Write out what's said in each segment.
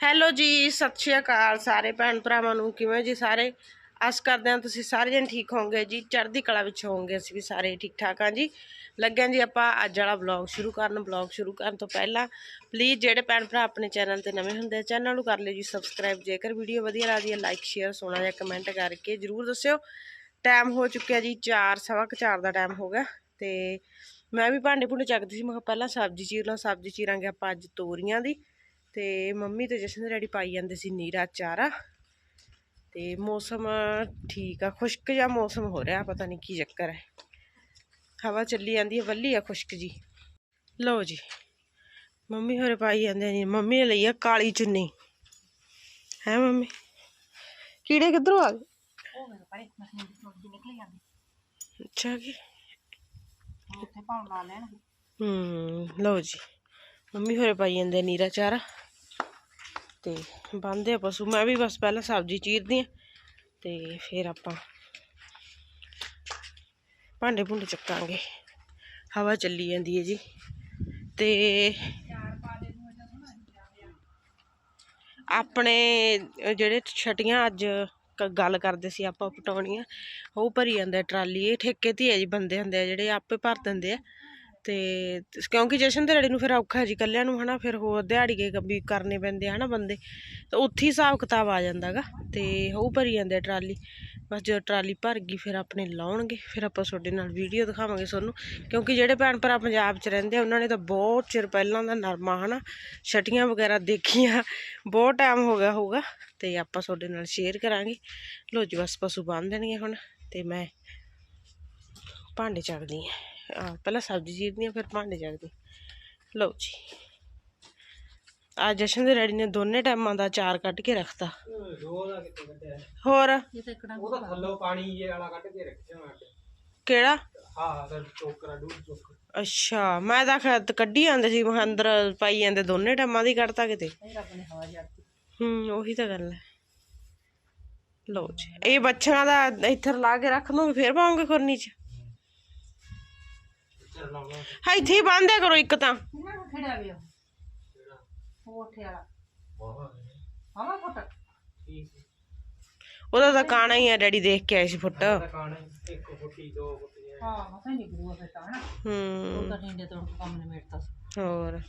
Hello ਜੀ, ਸਤਿ ਸ਼੍ਰੀ ਅਕਾਲ ਸਾਰੇ ਭੈਣ ਭਰਾਵਾਂ ਨੂੰ, ਕਿਵੇਂ ਜੀ ਸਾਰੇ? ਆਸ ਕਰਦੇ ਹਾਂ ਤੁਸੀਂ ਸਾਰੇ ਜਣ ਠੀਕ ਹੋਵੋਗੇ ਜੀ, ਚੜ੍ਹਦੀ ਕਲਾ ਵਿੱਚ ਹੋਵੋਗੇ ਅਸੀਂ ਵੀ ਸਾਰੇ ਠੀਕ ਠਾਕ ਹਾਂ ਜੀ। ਲੱਗਿਆ ਜੀ ਆਪਾਂ ਅੱਜ ਵਾਲਾ ਬਲੌਗ ਸ਼ੁਰੂ ਕਰਨ ਬਲੌਗ ਸ਼ੁਰੂ ਕਰਨ ਤੋਂ ਪਹਿਲਾਂ ਪਲੀਜ਼ ਜਿਹੜੇ ਭੈਣ ਭਰਾ ਆਪਣੇ ਚੈਨਲ ਤੇ ਨਵੇਂ ਹੁੰਦੇ ਆ, ਚੈਨਲ ਨੂੰ ਕਰ ਲਿਓ ਜੀ ਸਬਸਕ੍ਰਾਈਬ ਜੇਕਰ ਵੀਡੀਓ ਵਧੀਆ ਲੱਗਦੀ ਹੈ ਲਾਈਕ ਸ਼ੇਅਰ ਸੋਹਣਾ ਜਿਹਾ ਕਮੈਂਟ ਕਰਕੇ ਜਰੂਰ ਦੱਸਿਓ। ਟਾਈਮ ਹੋ ਚੁੱਕਿਆ ਜੀ 4 ਸਵਾ ਕੁ ਚਾਰ ਦਾ ਟਾਈਮ ਹੋ ਗਿਆ ਤੇ ਮੈਂ ਵੀ ਭਾਂਡੇ ਭੁੰਡੇ ਚੱਕਦੀ ਸੀ, ਮੈਂ ਕਿਹਾ ਪਹਿਲਾਂ ਸਬਜ਼ੀ ਚੀਰ ਲਾਂ, ਸਬਜ਼ੀ ਚੀਰਾਂਗੇ ਆਪਾਂ ਅੱਜ ਤੋਰੀਆਂ ਦੀ। ਤੇ ਮੰਮੀ ਤੇ ਜਸ਼ਨ ਦੇ ਡੈਡੀ ਪਾਈ ਜਾਂਦੇ ਸੀ ਨੀਰਾ ਚਾਰਾ। ਤੇ ਮੌਸਮ ਠੀਕ ਆ ਖੁਸ਼ਕ ਜਿਹਾ ਮੌਸਮ ਹੋ ਰਿਹਾ ਪਤਾ ਨਹੀਂ ਕੀ ਚੱਕਰ ਹੈ। ਹਵਾ ਚੱਲੀ ਜਾਂਦੀ ਹੈ ਵੱਲੀ ਆ ਖੁਸ਼ਕ ਜੀ। ਲਓ ਜੀ ਮੰਮੀ ਹੋਰੇ ਪਾਈ ਜਾਂਦੇ ਨੇ ਮੰਮੀ ਨੇ ਲਈ ਆ ਕਾਲੀ ਚੁੰਨੀ। ਹੈ ਮੰਮੀ? ਕੀੜੇ ਕਿੱਧਰੋਂ ਆ ਗਏ? ਅੱਛਾ ਕੀ ਉੱਥੇ ਪਾਉਣ ਲਾ ਲੈਣਗੇ। ਹੂੰ ਲਓ ਜੀ ਮੰਮੀ ਹੋਰੇ ਪਾਈ ਜਾਂਦੇ ਨੀਰਾ ਚਾਰਾ। ਤੇ ਬੰਦੇ ਆ ਪਸ਼ੂ। ਮੈਂ ਵੀ ਬਸ ਪਹਿਲਾਂ ਸਬਜ਼ੀ ਚੀਰਦੀ ਆ ਤੇ ਫਿਰ ਆਪਾਂ ਭਾਂਡੇ ਭੁੰਡੇ ਚੱਕਾਂਗੇ। ਹਵਾ ਚੱਲੀ ਜਾਂਦੀ ਹੈ ਜੀ। ਤੇ ਆਪਣੇ ਜਿਹੜੇ ਛਟੀਆਂ ਅੱਜ ਗੱਲ ਕਰਦੇ ਸੀ ਆਪਾਂ ਪਟਾਉਣੀਆਂ, ਉਹ ਭਰੀ ਜਾਂਦਾ ਟਰਾਲੀ। ਇਹ ਠੇਕੇ ਤੇ ਹੈ ਜੀ, ਬੰਦੇ ਹੁੰਦੇ ਆ ਜਿਹੜੇ ਆਪੇ ਭਰ ਦਿੰਦੇ ਆ। ਤੇ ਕਿਉਂਕਿ ਜਸ਼ਨ ਦਿਹਾੜੀ ਨੂੰ ਫਿਰ ਔਖਾ ਜੀ, ਕੱਲਿਆਂ ਨੂੰ ਹਨਾ, ਫਿਰ ਹੋਰ ਦਿਹਾੜੀਏ ਵੀ ਕਰਨੇ ਪੈਂਦੇ ਆ ਹਨਾ ਬੰਦੇ। ਤੇ ਉੱਥੇ ਹੀ ਹਿਸਾਬ ਕਿਤਾਬ ਆ ਜਾਂਦਾਗਾ, ਤੇ ਉਹ ਭਰੀ ਜਾਂਦੇ ਆ ਟਰਾਲੀ। ਬਸ ਜਦੋਂ ਟਰਾਲੀ ਭਰ ਗਈ, ਫਿਰ ਆਪਣੇ ਲਾਉਣਗੇ, ਫਿਰ ਆਪਾਂ ਤੁਹਾਡੇ ਨਾਲ ਵੀਡੀਓ ਦਿਖਾਵਾਂਗੇ ਤੁਹਾਨੂੰ। ਕਿਉਂਕਿ ਜਿਹੜੇ ਭੈਣ ਭਰਾ ਪੰਜਾਬ 'ਚ ਰਹਿੰਦੇ ਆ, ਉਹਨਾਂ ਨੇ ਤਾਂ ਬਹੁਤ ਚਿਰ ਪਹਿਲਾਂ ਦਾ ਨਰਮਾ ਹਨਾ, ਛਟੀਆਂ ਵਗੈਰਾ ਦੇਖੀਆਂ, ਬਹੁਤ ਟਾਈਮ ਹੋ ਗਿਆ ਹੋਊਗਾ। ਤੇ ਆਪਾਂ ਤੁਹਾਡੇ ਨਾਲ ਸ਼ੇਅਰ ਕਰਾਂਗੇ। ਲੋ ਜੀ, ਬਸ ਪਸ਼ੂ ਬੰਨ ਦੇਣਗੇ ਹੁਣ, ਤੇ ਮੈਂ ਭਾਂਡੇ ਚੱਕਦੀ ਆ ਪਹਿਲਾਂ ਸਬਜ਼ੀ ਚੀਰਦੀ ਆ ਫਿਰ ਭਾਂਡੇ ਚੱਕਦੀ ਲਓ ਜੀ। ਆ ਜਸ਼ਨ ਦੇ ਡੈਡੀ ਨੇ ਦੋਨੇ ਟਾਈਮਾਂ ਦਾ ਚਾਰ ਕੱਢ ਕੇ ਰੱਖਤਾ। ਹੋਰ? ਇਹ ਤਾਂ ਇਕੜਾ ਉਹਦਾ ਥੱਲੋਂ ਪਾਣੀ ਜੇ ਵਾਲਾ ਕੱਢ ਕੇ ਰੱਖਿਆ ਮੈਂ ਕਿਹੜਾ? ਹਾਂ ਹਾਂ ਅੱਛਾ ਮੈਂ ਤਾਂ ਖੈਤ ਕੱਢੀ ਜਾਂਦੇ ਸੀ ਮੈਂ ਅੰਦਰ ਪਾਈ ਜਾਂਦੇ ਦੋਨੇ ਟਾਈਮਾਂ ਦੀ ਕੱਢਤਾ ਕਿਤੇ। ਇਹ ਰੱਬ ਨੇ ਹਵਾ ਜੜਤੀ ਹੂੰ ਉਹੀ ਤਾਂ ਗੱਲ ਹੈ। ਲਓ ਜੀ ਇਹ ਬੱਚਿਆਂ ਦਾ ਇੱਥੇ ਲਾ ਕੇ ਰੱਖ ਲਵਾਂਗੇ ਫੇਰ ਪਾਉਂਗੇ ਖੁਰਨੀ ਚ। ਹਾਂ ਇੱਥੇ ਹੀ ਬੰਨ੍ਹਿਆ ਕਰੋ ਇੱਕ ਤਾਂ। ਵੀ ਵਾਲਾ। ਹਵਾ ਫੁੱਟ? ਉਹਦਾ ਤਾਂ ਕਾਣਾ ਹੀ ਆ ਡੈਡੀ ਦੇਖ ਕੇ ਆਏ ਸੀ ਫੁੱਟ। ਇਹਦਾ ਕਾਣ ਇੱਕ ਫੁੱਟੀ ਦੋ ਫੁੱਟੀਆਂ ਹਾਂ। ਮਸਾਂ ਨਹੀਂ ਗਰੂ ਫਿਰ ਤਾਂ ਹਨਾ? ਹੂੰ। ਉਹ ਤਾਂ ਤੋੜ ਕੇ ਕੰਮ ਨਿਮੇੜਤਾ ਸੀ। ਹੋਰ?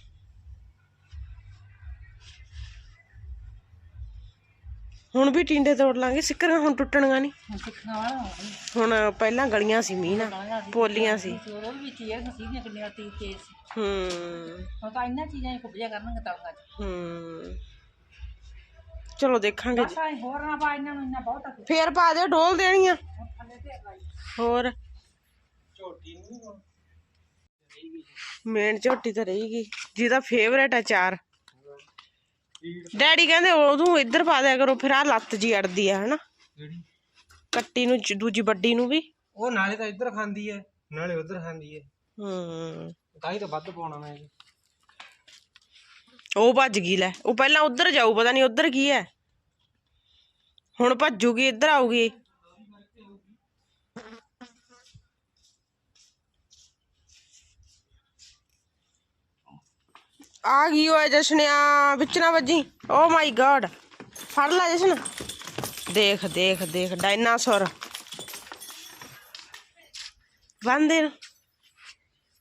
ਹੁਣ ਵੀ ਟਿੰਡੇ ਤੋੜ ਲਾਂਗੇ ਸਿੱਕਰਾਂ ਹੁਣ ਟੁੱਟਣੀਆਂ ਨਹੀਂ। ਹੁਣ ਸਿੱਖਣਾ ਵਾਲਾ ਹੋ ਗਿਆ ਹੁਣ ਪਹਿਲਾਂ ਗਲੀਆਂ ਸੀ ਮੀਂਹ ਨਾਲ ਸੀ ਪੋਲੀਆਂ ਸੀ। ਉਹ ਵੀ ਚੀਜ਼ਾਂ ਸੀਗੀਆਂ ਕਿੰਨੀਆਂ ਤੀ ਤੇਜ਼ ਸੀ। ਹੂੰ। ਹੁਣ ਤਾਂ ਇੰਨਾ ਚੀਜ਼ਾਂ ਹੀ ਕੁੱਬਿਆ ਕਰਨਗੇ ਤਾਂ ਅੱਜ ਹੂੰ। ਚਲੋ ਦੇਖਾਂਗੇ ਜੀ ਬਸ ਆਏ ਹੋਰ ਨਾ ਪਾ ਇਹਨਾਂ ਨੂੰ ਇੰਨਾ ਬਹੁਤ ਆ ਫੇਰ ਪਾ ਦਿਓ ਡੋਲ ਦੇਣੀਆਂ। ਹੋਰ ਝੋਟੀ ਨੂੰ ਮੇਨ ਝੋਟੀ ਤਾਂ ਰਹੇਗੀ ਜਿਹਦਾ ਫੇਵਰੇਟ ਹੈ ਚਾਰ। ਡੈਡੀ ਕਹਿੰਦੇ ਉਦੋਂ ਇੱਧਰ ਪਾ ਦਿਆ ਕਰੋ ਫਿਰ ਆ ਲੱਤ ਜੀ ਅੜਦੀ ਆ ਹਨਾ। ਜਿਹੜੀ ਕੱਟੀ ਨੂੰ ਦੂਜੀ ਵੱਡੀ ਨੂੰ ਵੀ। ਉਹ ਨਾਲੇ ਤਾਂ ਇੱਧਰ ਖਾਂਦੀ ਹੈ ਨਾਲੇ ਉੱਧਰ ਖਾਂਦੀ ਹੈ ਹੂੰ। ਤਾਂ ਹੀ ਤਾਂ ਵੱਧ ਪਾਉਣਾ ਮੈਂ ਉਹ ਭੱਜ ਗਈ ਲੈ। ਉਹ ਪਹਿਲਾਂ ਉੱਧਰ ਜਾਊ ਪਤਾ ਨਹੀਂ ਉੱਧਰ ਕੀ ਹੈ ਹੁਣ ਭੱਜੂਗੀ ਇੱਧਰ ਆਊਗੀ। ਆ ਗਈ ਓਏ ਜਸ਼ਨਿਆ ਵਿੱਚ ਨਾ ਵੱਜੀ। ਓ ਮਾਈ ਗॉड ਫੜ ਲੈ ਜਸ਼ਨ। ਦੇਖ ਦੇਖ ਦੇਖ ਡਾਇਨਾਸੌਰ। ਬੰਨ ਦੇ।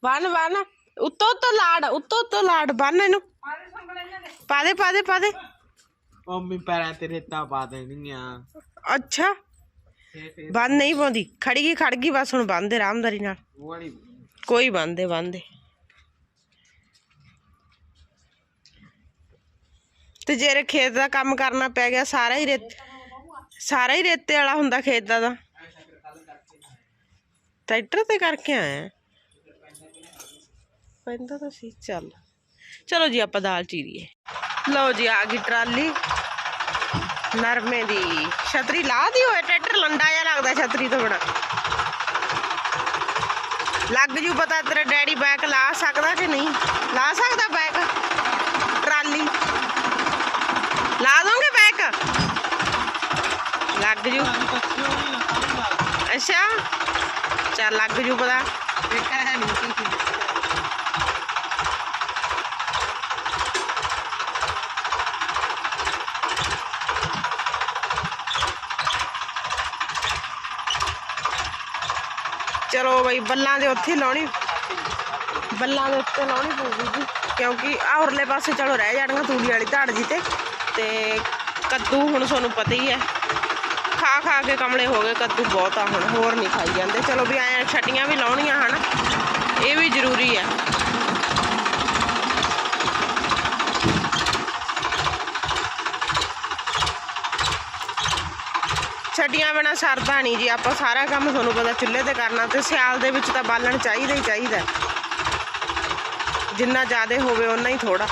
ਬੰਨ ਬੰਨ। ਉੱਤੋਂ ਉੱਤੋਂ ਲਾੜ ਉੱਤੋਂ ਉੱਤੋਂ ਲਾੜ। ਬੰਨ ਇਹਨੂੰ। ਪਾ ਦੇ ਪਾ ਦੇ ਪਾ ਦੇ ਮੰਮੀ ਪੈਰਾਂ ਤੇ ਰੇਤਾ ਪਾ ਦੇਣੀਆਂ। ਅੱਛਾ। ਬੰਨ ਨਹੀਂ ਪਾਉਂਦੀ। ਖੜੀ ਗਈ ਖੜ ਗਈ। ਬਸ ਹੁਣ ਬੰਨ ਦੇ ਆਰਾਮਦਾਰੀ ਨਾਲ। ਕੋਈ ਬੰਦੇ ਬੰਦੇ ਤੇ ਜੇ ਖੇਤ ਦਾ ਕੰਮ ਕਰਨਾ ਪੈ ਗਿਆ, ਸਾਰਾ ਹੀ ਰੇਤ, ਸਾਰਾ ਹੀ ਰੇਤੇ ਵਾਲਾ ਹੁੰਦਾ ਖੇਤ ਦਾ ਤਾਂ। ਟਰੈਕਟਰ ਤੇ ਕਰਕੇ ਆਇਆ। ਪੈਂਦਾ ਤਾਂ ਸੀ, ਚੱਲ। ਚਲੋ ਜੀ, ਆਪਾਂ ਦਾਲ ਚੀਰੀਏ। ਲਓ ਜੀ, ਆ ਗਈ ਟਰਾਲੀ। ਨਰਮੇ ਦੀ ਛਤਰੀ ਲਾ ਦੀ ਹੋਏ ਟਰੈਕਟਰ ਲੰਡਾ ਜਿਹਾ ਲੱਗਦਾ ਛਤਰੀ ਤੋਂ ਬਣਾ ਲੱਗ ਜੂ ਪਤਾ ਤੇਰਾ ਡੈਡੀ ਬੈਕ ਲਾ ਸਕਦਾ ਕਿ ਨਹੀਂ? ਲਾ ਸਕਦਾ ਬੈਕ? ਟਰਾਲੀ। ला दोगे पैक लग जू। अच्छा। चल, लग जू पता। चलो भाई बलों के उत्थे लाने बलों के उत्ते लाने पी क्योंकि आ उरले पास चलो रह जाएगा तूड़ी वाली धड़ जी तो। ਤੇ ਕੱਦੂ ਹੁਣ ਤੁਹਾਨੂੰ ਪਤਾ ਹੀ ਹੈ। ਖਾ ਖਾ ਕੇ ਕਮਲੇ ਹੋ ਗਏ, ਕੱਦੂ ਬਹੁਤ ਆ ਹੁਣ, ਹੋਰ ਨਹੀਂ ਖਾਈ ਜਾਂਦੇ। ਚਲੋ ਵੀ ਐਂ ਛੱਡੀਆਂ ਵੀ ਲਾਉਣੀਆਂ ਹਨ, ਇਹ ਵੀ ਜ਼ਰੂਰੀ ਹੈ। ਛੱਡੀਆਂ ਬਿਨਾ ਸਰਦਾ ਨਹੀਂ ਜੀ, ਆਪਾਂ ਸਾਰਾ ਕੰਮ ਤੁਹਾਨੂੰ ਪਤਾ ਚੁੱਲ੍ਹੇ ਤੇ ਕਰਨਾ ਤੇ ਸਿਆਲ ਦੇ ਵਿੱਚ ਤਾਂ ਬਾਲਣ ਚਾਹੀਦਾ ਹੀ ਚਾਹੀਦਾ। ਜਿੰਨਾ ਜ਼ਿਆਦਾ ਹੋਵੇ ਉਨਾ ਹੀ ਥੋੜਾ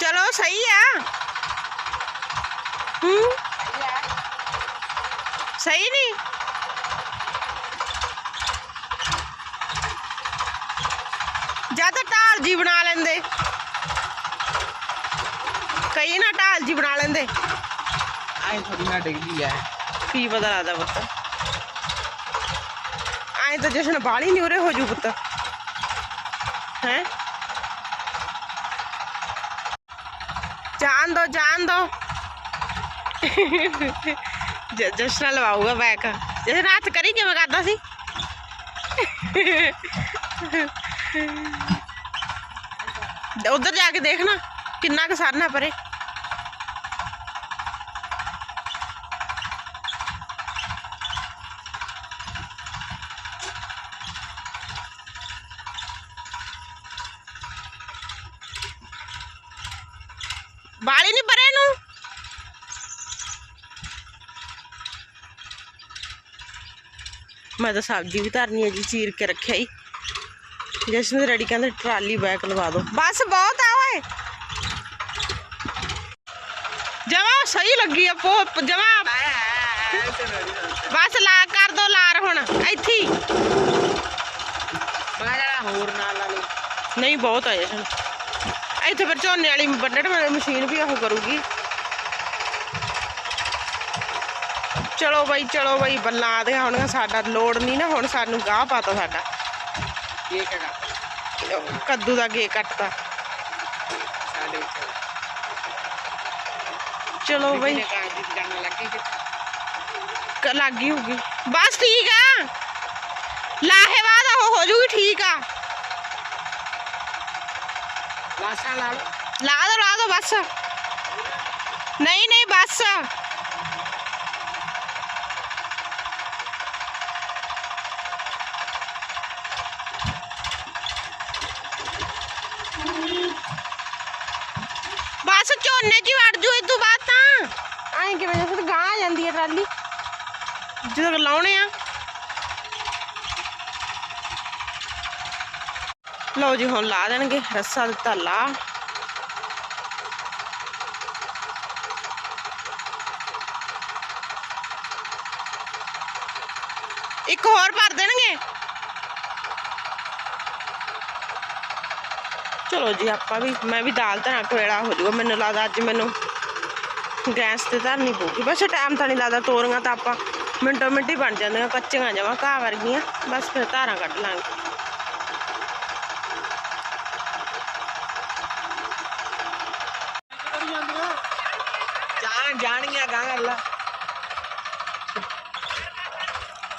ਚਲੋ ਸਹੀ ਆ ਹੂੰ। ਸਹੀ ਨਹੀਂ ਜਾਂ ਤਾਂ ਢਾਲ ਜੀ ਬਣਾ ਲੈਂਦੇ। ਕਈ ਨਾ ਢਾਲ ਜੀ ਬਣਾ ਲੈਂਦੇ। ਆਏ ਥੋੜੀ ਨਾ ਡਿੱਗਦੀ ਹੈ ਕੀ ਪਤਾ ਲੱਗਦਾ ਪੁੱਤ। ਐਂ ਤਾਂ ਜਸ਼ਨ ਬਾਲੀ ਨਹੀਂ ਉਰੇ ਹੋ ਜੂ ਪੁੱਤ। ਹੈ? ਜਾਣ ਦੋ ਜਾਣ ਦੋ। ਜ- ਜਸ਼ਨ ਲਵਾਊਗਾ ਬੈਕ ਜਸ਼ਨ ਹੱਥ ਕਰੀ ਕਿਵੇਂ ਕਰਦਾ ਸੀ ਉਧਰ ਜਾ ਕੇ ਦੇਖਣਾ ਕਿੰਨਾ ਕੁ ਸਰਨਾ ਪਰੇ ਬਾਲੀ ਨਹੀਂ ਪਰੇ ਮੈਂ ਤਾਂ ਸਬਜ਼ੀ ਵੀ ਧਰਨੀ ਹੈ ਜੀ ਚੀਰ ਕੇ ਰੱਖਿਆ ਹੀ। ਜਸ਼ਨ ਦੇ ਰੈਡੀ ਕਹਿੰਦੇ ਟਰਾਲੀ ਬੈਕ ਲਵਾ ਦੋ। ਬਸ ਬਹੁਤ ਆ ਓਏ। ਜਮਾ ਸਹੀ ਲੱਗੀ ਆ ਪੋ ਜਮਾ। ਬਸ ਲਾ ਕਰ ਦੋ ਲਾਰ ਹੁਣ ਇੱਥੇ ਜਿਹੜਾ ਹੋਰ ਨਾਲ ਵਾਲੀ ਨਹੀਂ ਬਹੁਤ ਆ ਜਸ਼ਨ। ਇੱਥੇ ਫਿਰ ਝੋਨੇ ਵਾਲੀ ਵਾਲੀ ਮਸ਼ੀਨ ਵੀ ਉਹ ਕਰੂਗੀ। ਚਲੋ ਬਾਈ ਚਲੋ ਬਾਈ ਬੱਲਾਂ ਆ ਦੀਆਂ ਹੁਣ ਸਾਡਾ ਲੋੜ ਨਹੀਂ ਨਾ ਹੁਣ ਸਾਨੂੰ ਗਾਹ ਪਾਤਾ ਸਾਡਾ ਇਹ ਕਿਹੜਾ ਕੱਦੂ ਦਾ ਗੇ ਕੱਟਤਾ ਸਾਡੇ ਉੱਤੇ ਚਲੋ ਬਈ ਬਾਈ ਕਾਰ ਦੀ ਦੁਕਾਨ ਲੱਗੀ ਤੇ ਕ- ਲੱਗ ਗਈ ਹੋਗੀ ਬਸ ਠੀਕ ਆ ਲਾਹੇਵਾਦ ਉਹ ਹੋ ਜੂਗੀ ਠੀਕ ਆ ਲਾਸ਼ਾਂ ਲਾ ਲਓ ਲਾ ਦੋ ਲਾ ਦੋ ਬਸ ਨਹੀਂ ਨਹੀਂ ਬਸ ਬਸ ਝੋਨੇ 'ਚ ਹੀ ਵੜ ਜੂ, ਇਹ ਤੋਂ ਬਾਅਦ ਤਾਂ। ਐਂ ਕਿਵੇਂ ਜਿਵੇਂ ਗਾਂ ਆ ਜਾਂਦੀ ਹੈ ਟਰਾਲੀ। ਜਦੋਂ ਲਾਉਣੇ ਆ। ਲਓ ਜੀ, ਹੁਣ ਲਾ ਦੇਣਗੇ, ਰੱਸਾ ਦਿੱਤਾ ਲਾ। ਚਲੋ ਜੀ ਆਪਾਂ ਵੀ ਮੈਂ ਵੀ ਦਾਲ ਧਰਾਂ ਕੋਲਾ ਹੋ ਜਾਊਗਾ। ਮੈਨੂੰ ਲੱਗਦਾ ਅੱਜ ਮੈਨੂੰ ਗੈਸ ਤੇ ਧਰਨੀ ਪਊਗੀ। ਬਸ ਟਾਈਮ ਤਾਂ ਨਹੀਂ ਲੱਗਦਾ ਤੋਰੀਆਂ ਤਾਂ ਆਪਾਂ ਮਿੰਟੋ ਮਿੰਟ ਹੀ ਬਣ ਜਾਂਦੀਆਂ ਕੱਚੀਆਂ ਜਮਾ ਘਾਹ ਵਰਗੀਆਂ। ਬਸ ਫਿਰ ਧਾਰਾਂ ਕੱਢ ਲਾਂਗੇ। ਜਾਣ ਜਾਣੀਆਂ ਗਾਂ ਅੱਲਾ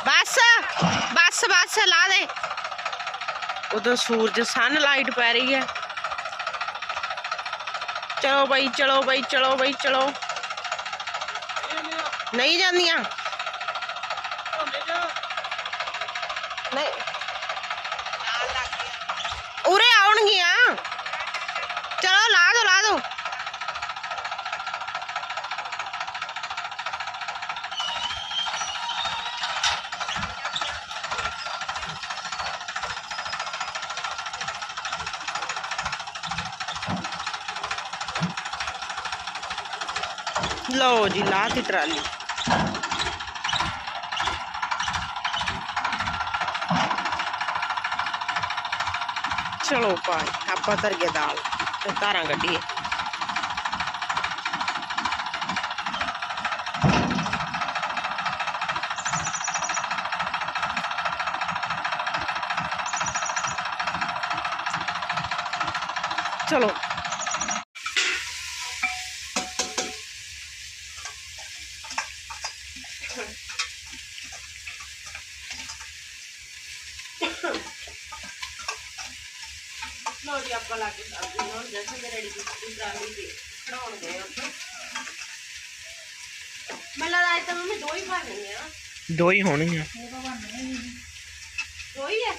ਬਸ ਬਸ ਬਸ ਲਾ ਦੇ। ਉਦੋਂ ਸੂਰਜ ਸਨ ਲਾਈਟ ਪੈ ਰਹੀ ਹੈ। ਚਲੋ ਬਾਈ ਚਲੋ ਬਾਈ ਚਲੋ ਬਈ ਚਲੋ। ਨਹੀਂ ਜਾਂਦੀਆਂ ਨਹੀਂ ਉਰੇ ਆਉਣਗੀਆਂ ਚਲੋ ਲਾ ਦੋ ਲਾ ਦੋ ਲਓ ਜੀ ਲਾਤੀ ਟਰਾਲੀ। ਚਲੋ ਭਾਈ ਆਪਾਂ ਧਰ ਗਏ ਦਾਲ ਤੇ ਧਾਰਾਂ ਕੱਢੀਏ। ਚਲੋ। ਆਪਾਂ ਲਾ ਕੇ ਸਬਜ਼ੀ ਨੂੰ ਜੈਸੇ ਕਿ ਰੈਡੀ ਕੀਤੀ ਟਰਾਲੀ ਤੇ ਖੜਾਉਣ ਗਏ ਉੱਥੇ ਮੈਂ ਅੱਜ ਤਾਂ ਮੰਮੀ ਦੋ ਹੀ ਖਾ ਲੈਣੀ ਆ ਦੋ ਹੀ ਹੋਣਗੀਆਂ ਦੋ ਹੀ ਹੈ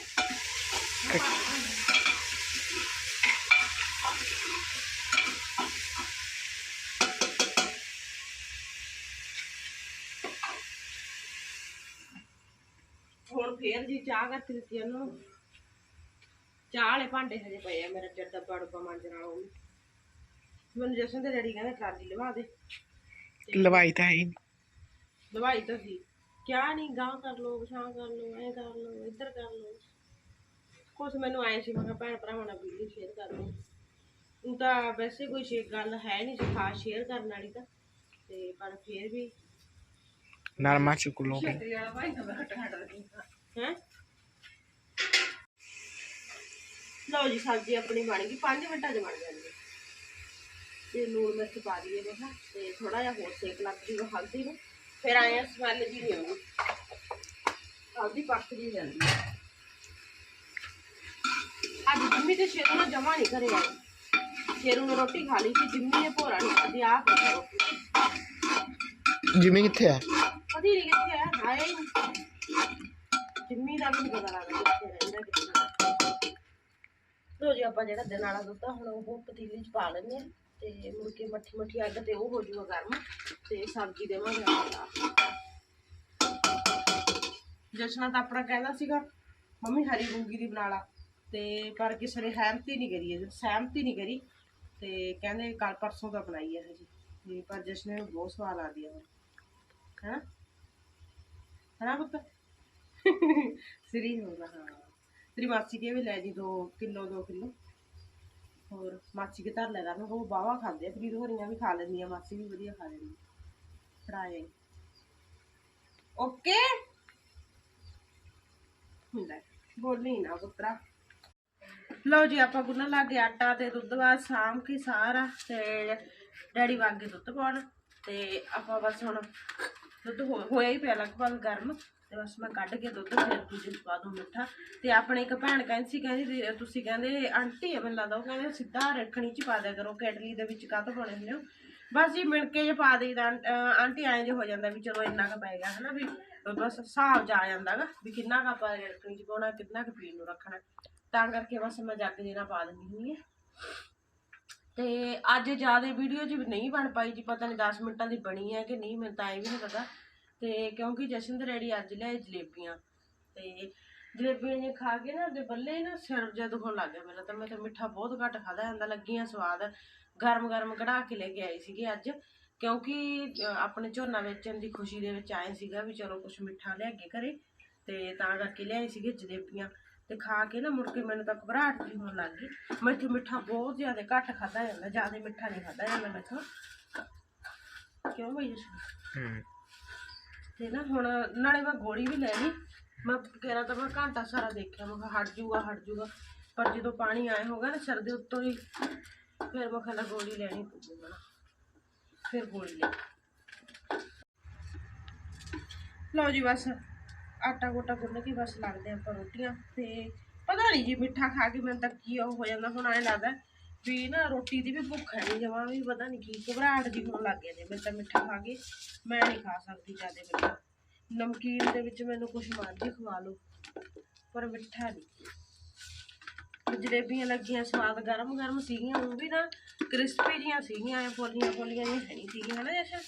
ਹੁਣ ਫੇਰ ਜੀ ਚਾਹ ਕਰ ਦਿੱਤੀ ਇਹਨੂੰ ਚਾਹ ਵਾਲੇ ਭਾਂਡੇ ਹਜੇ ਪਏ ਆ ਮੇਰਾ ਜੱਡਾ ਡੱਬਾ ਡੱਬਾ ਮਾਂਜਣ ਵਾਲਾ ਉਹ ਵੀ। ਮੈਨੂੰ ਜਸ਼ਨ ਦੇ ਡੈਡੀ ਕਹਿੰਦੇ ਟਰਾਲੀ ਲਵਾ ਦੇ। ਲਵਾਈ ਤਾਂ ਹੈ ਹੀ ਨੀ। ਦਵਾਈ ਤਾਂ ਸੀ। ਕਿਆ ਨਹੀਂ ਗਾਂ ਕਰ ਲੋ ਪਛਾਂ ਕਰ ਲੋ ਐ ਕਰ ਲੋ ਇੱਧਰ ਕਰ ਲੋ ਕੁਛ ਮੈਨੂੰ ਆਏ ਸੀ ਮੈਂ ਕਿਹਾ ਭੈਣ ਭਰਾਵਾਂ ਨਾਲ ਵੀਡੀਓ ਸ਼ੇਅਰ ਕਰ ਲਓ। ਉਹ ਤਾਂ ਵੈਸੇ ਕੋਈ ਸ਼ੇ ਗੱਲ ਹੈ ਨਹੀਂ ਸੀ ਖਾਸ ਸ਼ੇਅਰ ਕਰਨ ਵਾਲੀ ਤਾਂ। ਤੇ ਪਰ ਫੇਰ ਵੀ ਨਰਮਾ ਚੁੱਕ ਲੋ ਹੈ? ਲਓ ਜੀ ਸਬਜ਼ੀ ਆਪਣੀ ਬਣ ਗਈ 5 ਮਿੰਟਾਂ 'ਚ ਬਣ ਜਾਂਦੀ ਤੇ ਲੂਣ ਮਿਰਚ ਪਾ ਦਈਏ ਦੇਖਾ ਤੇ ਥੋੜਾ ਜਿਹਾ ਹੋਰ ਸੇਕ ਲੱਗ ਜੂਗਾ ਹਲਦੀ ਨੂੰ ਫਿਰ ਆਏ ਸਮੈਲ ਜੀ ਨਹੀਂ ਆਉਂਦੀ ਹਲਦੀ ਪੱਕ ਜੀ ਜਾਂਦੀ ਹੈ। ਅੱਜ ਜਿੰਮੀ ਤੇ ਸ਼ੇਰੂ ਨਾਲ ਜਮਾ ਨਹੀਂ ਕਰੇ ਆਈ ਸ਼ੇਰੂ ਨੇ ਰੋਟੀ ਖਾ ਲਈ ਸੀ ਜਿੰਮੀ ਨੇ ਭੋਰਾ ਨਹੀਂ ਖਾਦੀ ਰੋਟੀ। ਜਿਵੇਂ ਕਿੱਥੇ ਆ? ਪਤੀ ਨਹੀਂ ਕਿੱਥੇ ਹੈ ਹਾਏ ਜਿੰਮੀ ਦਾ ਵੀ ਪਤਾ ਲੱਗਦਾ ਕਿੱਥੇ ਰਹਿੰਦਾ ਕਿੱਥੇ ਲੋ ਜੀ, ਆਪਾਂ ਜਿਹੜਾ ਦਿਨ ਵਾਲਾ ਦੁੱਧ ਆ, ਹੁਣ ਉਹ ਪਤੀਲੀ 'ਚ ਪਾ ਲੈਂਦੇ ਆ ਤੇ ਮੁੜ ਕੇ ਮੱਠੀ ਮੱਠੀ ਅੱਗ ਤੇ ਉਹ ਹੋ ਜੂਗਾ ਗਰਮ ਤੇ ਸਬਜ਼ੀ ਦੇਵਾਂਗੇ ਆਪਾਂ। ਜਸ਼ਨਾ ਤਾਂ ਆਪਣਾ ਕਹਿੰਦਾ ਸੀਗਾ, ਮੰਮੀ ਹਰੀ ਮੂੰਗੀ ਦੀ ਬਣਾ ਲਾ। ਤੇ ਪਰ ਕਿਸੇ ਨੇ ਸਹਿਮਤੀ ਨਹੀਂ ਕਰੀ ਹੈ ਸਹਿਮਤੀ ਨਹੀਂ ਕਰੀ ਤੇ ਕਹਿੰਦੇ ਕੱਲ ਪਰਸੋਂ ਦਾ ਬਣਾਈ ਹੈ ਹਜੇ ਤੇ ਪਰ ਜਸ਼ਨ ਨੂੰ ਬਹੁਤ ਸਵਾਦ ਆਦੀ ਹੈ? ਹੈਨਾ ਹੈਨਾ ਪੁੱਤ? ਸਰੀ ਹੋਗਾ ਹਾਂ। ਤੇਰੀ ਮਾਸੀ ਕੇ ਵੀ ਲੈ ਜੀ 2 ਕਿਲੋ 2 ਕਿਲੋ। ਹੋਰ ਮਾਸੀ ਕੇ ਧਰ ਲੈ ਲਾ ਉਹ ਬਾਵਾ ਖਾਂਦੇ ਆ ਫਰੀਦ ਹੋਰੀਆਂ ਵੀ ਖਾ ਲੈਂਦੀਆਂ ਮਾਸੀ ਵੀ ਵਧੀਆ ਖਾ ਲੈਂਦੀ ਫੜਾਏ ਓਕੇ? ਹੁੰਦਾ ਬੋਲੀ ਨਾ ਪੁੱਤਰਾ। ਲਓ ਜੀ, ਆਪਾਂ ਗੁੰਨਣ ਲੱਗ ਗਏ ਆਟਾ ਤੇ ਦੁੱਧ ਬਾਅਦ ਸਾਂਭ ਕੇ ਸਾਰਾ, ਤੇ ਡੈਡੀ ਵਾਗੇ ਦੁੱਧ ਪਾਉਣ। ਤੇ ਆਪਾਂ ਬਸ ਹੁਣ ਦੁੱਧ ਹੋਇਆ ਹੀ ਪਿਆ ਲਗਭਗ ਗਰਮ। ਤੇ ਬਸ ਮੈਂ ਕੱਢ ਕੇ ਦੁੱਧ ਫਿਰ ਦੂਜੇ ਚ ਪਾ ਦੂੰ ਮਿੱਠਾ। ਤੇ ਆਪਣੇ ਇੱਕ ਭੈਣ ਕਹਿੰਦੀ ਸੀ, ਕਹਿੰਦੀ ਤੁਸੀਂ ਕਹਿੰਦੇ ਆਂਟੀ ਮੈਨੂੰ ਲੱਗਦਾ ਉਹ ਕਹਿੰਦੇ ਸਿੱਧਾ ਰੱਖਣੀ ਚ ਪਾ ਦਿਆ ਕਰੋ ਕੈਟਲੀ ਦੇ ਵਿੱਚ ਕਾਹਤੋਂ ਪਾਉਣੇ ਹੁੰਦੇ ਹੋ। ਬਸ ਜੀ ਮਿਣ ਕੇ ਜੇ ਪਾ ਦੇਈਦਾ ਆਂਟੀ ਐਂ ਜੇ ਹੋ ਜਾਂਦਾ ਵੀ ਚਲੋ ਇੰਨਾ ਕੁ ਪਏਗਾ ਹਨਾ ਵੀ, ਬਸ ਹਿਸਾਬ ਜਾ ਜਾਂਦਾਗਾ ਵੀ ਕਿੰਨਾ ਕੁ ਆਪਾਂ ਰੱਖਣੀ ਚ ਪਾਉਣਾ, ਕਿੰਨਾ ਕੁ ਪੀਣ ਨੂੰ ਰੱਖਣਾ। ਤਾਂ ਕਰਕੇ ਬਸ ਮੈਂ ਜੱਗ ਜਿਹੜਾ ਪਾ ਦਿੰਦੀ ਹੁੰਦੀ ਹਾਂ। ਤੇ ਅੱਜ ਜ਼ਿਆਦਾ ਵੀਡੀਓ ਜੀ ਨਹੀਂ ਬਣ ਪਾਈ ਜੀ, ਪਤਾ ਨਹੀਂ 10 ਮਿੰਟਾਂ ਦੀ ਬਣੀ ਹੈ ਕਿ ਨਹੀਂ, ਮੈਨੂੰ ਤਾਂ ਇਹ ਵੀ ਨਹੀਂ ਪਤਾ। ਤੇ ਕਿਉਂਕਿ ਜਸ਼ਨ ਦੇ ਰੈਡੀ ਅੱਜ ਲਿਆਏ ਜਲੇਬੀਆਂ। ਤੇ ਜਲੇਬੀਆਂ ਜੇ ਖਾ ਕੇ ਨਾ ਦੇ ਬੱਲੇ ਨਾ ਸਿਰ ਜਿਹਾ ਦੁਖਣ ਲੱਗ ਗਿਆ ਮੇਰਾ ਤਾਂ। ਮੈਂ ਤਾਂ ਮਿੱਠਾ ਬਹੁਤ ਘੱਟ ਖਾਦਾ ਜਾਂਦਾ ਲੱਗੀਆਂ ਸਵਾਦ। ਗਰਮ ਗਰਮ ਕਢਾ ਕੇ ਲੈ ਕੇ ਆਈ ਸੀਗੀ ਅੱਜ। ਕਿਉਂਕਿ ਆਪਣੇ ਝੋਨਾ ਵੇਚਣ ਦੀ ਖੁਸ਼ੀ ਦੇ ਵਿੱਚ ਆਏ ਸੀਗਾ ਵੀ ਚਲੋ ਕੁਝ ਮਿੱਠਾ ਲਿਆ ਕੇ ਘਰੇ। ਤੇ ਤਾਂ ਕਰਕੇ ਲਿਆਏ ਸੀਗੇ ਜਲੇਬੀਆਂ। ਤੇ ਖਾ ਕੇ ਨਾ ਮੁੜ ਕੇ ਮੈਨੂੰ ਤਾਂ ਘਬਰਾਹਟ ਜਿਹੀ ਹੋਣ ਲੱਗ ਗਈ। ਮਿੱਠਾ ਮਿੱਠਾ ਬਹੁਤ ਜ਼ਿਆਦਾ ਘੱਟ ਖਾਦਾ ਜਾਂਦਾ, ਜ਼ਿਆਦਾ ਮਿੱਠਾ ਨਹੀਂ ਖਾਦਾ ਜਾਂਦਾ ਮੈਥੋਂ ਕਿਉਂ ਬਈ ਹੂੰ। ਤੇ ਨਾ ਹੁਣ ਨਾਲੇ ਮੈਂ ਗੋਲੀ ਵੀ ਲੈ ਲਈ। ਮੈਂ ਕਿਹਾ ਤਾਂ ਮੈਂ ਘੰਟਾ ਸਾਰਾ ਦੇਖਿਆ, ਮੈਂ ਕਿਹਾ ਹਟ ਜੂਗਾ ਹਟ ਜੂਗਾ। ਪਰ ਜਦੋਂ ਪਾਣੀ ਆਏ ਹੋਗਾ ਨਾ ਸਿਰ ਦੇ ਉੱਤੋਂ ਹੀ, ਫਿਰ ਮੈਂ ਕਹਿੰਦਾ ਗੋਲੀ ਲੈਣੀ ਪਊਗਾ। ਫਿਰ ਗੋਲੀ ਲੈ ਲਓ ਜੀ ਬਸ, ਆਟਾ ਗੋਟਾ ਗੁੰਨ ਕੇ ਬਸ ਲੱਗਦੇ ਆਪਾਂ ਰੋਟੀਆਂ ਤੇ ਪਤਾ ਨਹੀਂ ਜੀ ਮਿੱਠਾ ਖਾ ਕੇ ਮੈਨੂੰ ਤਾਂ ਕੀ ਉਹ ਹੋ ਜਾਂਦਾ, ਹੁਣ ਐਂ ਲੱਗਦਾ ਵੀ ਨਾ ਰੋਟੀ ਦੀ ਵੀ ਭੁੱਖ ਹੈ ਨਹੀਂ ਜਮਾਂ ਵੀ ਪਤਾ ਨਹੀਂ ਕੀ ਘਬਰਾਹਟ ਜੀ ਹੋਣ ਲੱਗ ਜਾਂਦੀ ਮੈਂ ਤਾਂ ਮਿੱਠਾ ਖਾ ਕੇ ਮੈਂ ਨਹੀਂ ਖਾ ਸਕਦੀ ਜ਼ਿਆਦਾ ਮਿੱਠਾ ਨਮਕੀਨ ਦੇ ਵਿੱਚ ਮੈਨੂੰ ਕੁਝ ਮਰਜ਼ੀ ਖਵਾ ਲਓ ਪਰ ਮਿੱਠਾ ਨਹੀਂ ਜਲੇਬੀਆਂ ਲੱਗੀਆਂ ਸਵਾਦ ਗਰਮ ਗਰਮ ਸੀਗੀਆਂ ਉਹ ਵੀ ਨਾ ਕ੍ਰਿਸਪੀ ਜੀਆਂ ਸੀਗੀਆਂ ਐ ਫੋਲੀਆਂ ਫੋਲੀਆਂ ਜਿਹੀਆਂ ਹੈ ਨਹੀਂ ਸੀਗੀਆਂ ਨਾ ਜੈਸਾ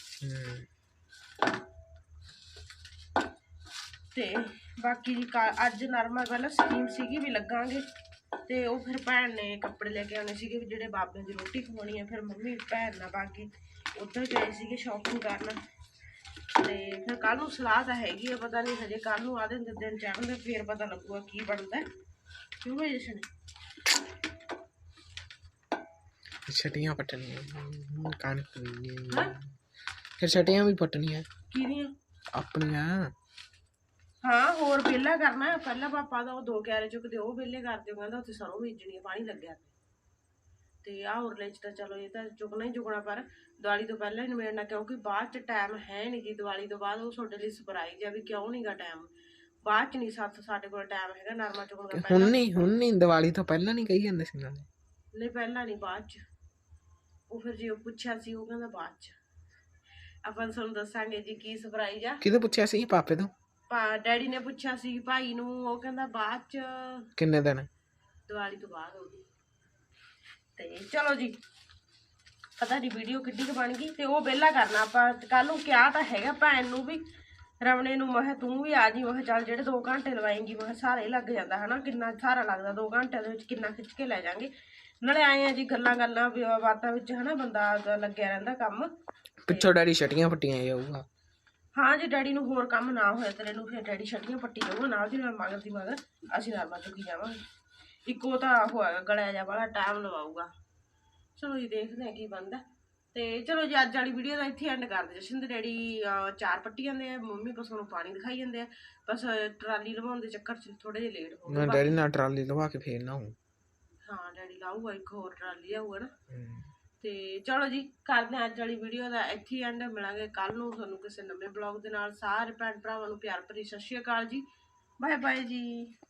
ਤੇ ਬਾਕੀ ਜੀ ਅੱਜ ਨਰਮਾ ਪਹਿਲਾਂ ਸਕੀਮ ਸੀਗੀ ਵੀ ਲੱਗਾਂਗੇ। ਤੇ ਉਹ ਫਿਰ ਭੈਣ ਨੇ ਕੱਪੜੇ ਲੈ ਕੇ ਆਉਣੇ ਸੀਗੇ ਵੀ ਜਿਹੜੇ ਬਾਬਿਆਂ ਦੀ ਰੋਟੀ ਖਵਾਉਣੀ ਆ ਫਿਰ ਮੰਮੀ ਭੈਣ ਨਾਲ ਬਾਕੀ ਉੱਧਰ ਗਏ ਸੀਗੇ ਸ਼ਾਪਿੰਗ ਕਰਨ। ਤੇ ਫਿਰ ਕੱਲ ਨੂੰ ਸਲਾਹ ਤਾਂ ਹੈਗੀ ਆ ਪਤਾ ਨਹੀਂ ਹਜੇ ਕੱਲ ਨੂੰ ਆਦੇ ਦਿਨ ਚੜ੍ਹਦੇ ਫਿਰ ਪਤਾ ਲੱਗੂਗਾ ਕੀ ਬਣਦਾ ਕਿਉਂ ਹੋਈ ਜਸ਼ਨ? ਛਟੀਆਂ ਪਟਣੀਆਂ ਹਾਂ? ਫਿਰ ਛਟੀਆਂ ਵੀ ਪਟਣੀਆਂ। ਕਿਹਦੀਆਂ ਆਪਣੀਆਂ। ਹਾਂ ਹੋਰ ਵਿਹਲਾ ਕਰਨਾ। ਪਹਿਲਾਂ ਪਾਪਾ ਦਾ ਉਹ ਦੋ ਕਿਆਰੇ ਚੁੱਕਦੇ ਉਹ ਵਿਹਲੇ ਕਰ ਦਿਓ। ਕਹਿੰਦਾ ਉੱਥੇ ਸਰੋਂ ਬੀਜਣੀ ਹੈ, ਪਾਣੀ ਲੱਗਿਆ ਤੇ ਆਹ ਉਰਲੇ ਚ ਤਾਂ ਚਲੋ ਇਹ ਤਾਂ ਚੁੱਕਣਾ ਹੀ ਚੁੱਕਣਾ ਪਰ ਦੀਵਾਲੀ ਤੋਂ ਪਹਿਲਾਂ ਹੀ ਨਿਬੇੜਨਾ ਕਿਉਂਕਿ ਬਾਅਦ ਚ ਟਾਈਮ ਹੈ ਨਹੀਂ ਜੀ। ਦੀਵਾਲੀ ਤੋਂ ਬਾਅਦ ਉਹ ਤੁਹਾਡੇ ਲਈ ਸਰਪ੍ਰਾਈਜ਼ ਆ ਵੀ ਕਿਉਂ ਨਹੀਂਗਾ ਟਾਈਮ ਬਾਅਦ ਚ ਨਹੀਂ ਸਾਥ ਸਾਡੇ ਕੋਲ ਟਾਈਮ ਹੈਗਾ ਨਰਮਾ ਚੁਗਣ ਦਾ ਹੁਣ ਨਹੀਂ ਹੁਣ ਨਹੀਂ ਦੀਵਾਲੀ ਤੋਂ ਪਹਿਲਾਂ ਨਹੀਂ ਕਹੀ ਜਾਂਦੇ ਸੀ ਨਾਲੇ ਨਹੀਂ ਪਹਿਲਾਂ ਨਹੀਂ ਬਾਅਦ ਚ। ਉਹ ਫਿਰ ਜੇ ਉਹ ਪੁੱਛਿਆ ਸੀ ਉਹ ਕਹਿੰਦਾ ਬਾਅਦ ਚ। ਆਪਾਂ ਤੁਹਾਨੂੰ ਦੱਸਾਂਗੇ ਜੀ ਕੀ ਸਰਪ੍ਰਾਈਜ਼ ਆ। ਕਿਹਦੇ ਪੁੱਛਿਆ ਸੀ? ਪਾਪੇ ਤੋਂ? ਪਾ ਡੈਡੀ ਨੇ ਪੁੱਛਿਆ ਸੀ ਭਾਈ ਨੂੰ ਉਹ ਕਹਿੰਦਾ ਬਾਅਦ ਚ ਕਿੰਨੇ ਦਿਨ? ਦੀਵਾਲੀ ਤੋਂ ਬਾਅਦ ਹੋਊਗੀ ਤੇ ਚਲੋ ਜੀ ਪਤਾ ਨਹੀਂ ਵੀਡੀਓ ਕਿੱਡੀ ਕੁ ਬਣ ਗਈ ਤੇ ਉਹ ਵਿਹਲਾ ਕਰਨਾ ਆਪਾਂ ਕੱਲ ਨੂੰ ਕਿਹਾ ਤਾਂ ਹੈਗਾ ਭੈਣ ਨੂੰ ਵੀ ਰਵਣੇ ਨੂੰ ਮੈਂ ਕਿਹਾ ਤੂੰ ਵੀ ਆ ਜੀ ਮੈਂ ਕਿਹਾ ਚੱਲ ਜਿਹੜੇ 2 ਘੰਟੇ ਲਵਾਏਂਗੀ ਮੈਂ ਕਿਹਾ ਸਾਰਾ ਲੱਗ ਜਾਂਦਾ ਹਨਾ ਕਿੰਨਾ ਸਾਰਾ ਲੱਗਦਾ 2 ਘੰਟਿਆਂ ਦੇ ਵਿੱਚ ਕਿੰਨਾ ਖਿੱਚ ਕੇ ਲੈ ਜਾਾਂਗੇ। ਨਾਲੇ ਆਏ ਆ ਜੀ ਗੱਲਾਂ ਗੱਲਾਂ ਬਾਤਾਂ ਵਿੱਚ ਹਨਾ ਬੰਦਾ ਲੱਗਿਆ ਰਹਿੰਦਾ ਕੰਮ। ਪਿੱਛੋਂ ਡੈਡੀ ਛਟੀਆਂ ਪੱਟੀਆਂ ਜਾਊਗਾ ਹਾਂ ਜੇ ਡੈਡੀ ਨੂੰ ਹੋਰ ਕੰਮ ਨਾ ਹੋਇਆ ਤੇਰੇ ਨੂੰ ਫਿਰ ਡੈਡੀ ਛੱਟੀਆਂ ਪੱਟੀ ਜਾਊਗਾ ਨਾਲ ਦੀ ਨਾਲ ਮਗਰ ਦੀ ਮਗਰ ਅਸੀਂ ਨਰਮਾ ਚੁੱਕੀ ਜਾਵਾਂਗੇ। ਇੱਕੋ ਤਾਂ ਹੋਏਗਾ ਗਲਿਆ ਜਾ ਬੜਾ ਟਾਈਮ ਲਵਾਊਗਾ। ਚਲੋ ਜੀ ਦੇਖਦੇ ਆ ਕੀ ਬਣਦਾ। ਤੇ ਚਲੋ ਜੀ ਅੱਜ ਵਾਲੀ ਵੀਡੀਓ ਦਾ ਇੱਥੇ ਐਂਡ ਕਰਦੇ ਜਸ਼ਨ ਦੇ ਡੈਡੀ ਚਾਰ ਪੱਟੀ ਜਾਂਦੇ ਆ ਮੰਮੀ ਬਸ ਉਹਨੂੰ ਪਾਣੀ ਦਿਖਾਈ ਜਾਂਦੇ ਆ। ਬਸ ਟਰਾਲੀ ਲਵਾਉਣ ਦੇ ਚੱਕਰ 'ਚ ਥੋੜੇ ਜਿਹਾ ਲੇਟ ਹੋ ਮੈਂ ਗਏ ਡੈਡੀ ਨਾਲ ਟਰਾਲੀ ਲਵਾ ਕੇ ਫੇਰ ਨਾ ਹੂੰ ਹਾਂ ਡੈਡੀ ਲਾਊਗਾ ਇੱਕ ਹੋਰ ਟਰਾਲੀ ਆਊਗਾ ਨਾ। ਤੇ ਚਲੋ ਜੀ, ਕਰਦੇ ਹਾਂ ਅੱਜ ਵਾਲੀ ਵੀਡੀਓ ਦਾ ਇੱਥੇ ਹੀ ਐਂਡ ਮਿਲਾਂਗੇ ਕੱਲ ਨੂੰ ਤੁਹਾਨੂੰ ਕਿਸੇ ਨਵੇਂ ਬਲੌਗ ਦੇ ਨਾਲ। ਸਾਰੇ ਭੈਣ ਭਰਾਵਾਂ ਨੂੰ ਪਿਆਰ ਭਰੀ ਸਤਿ ਸ਼੍ਰੀ ਅਕਾਲ ਜੀ। ਬਾਏ ਬਾਏ ਜੀ।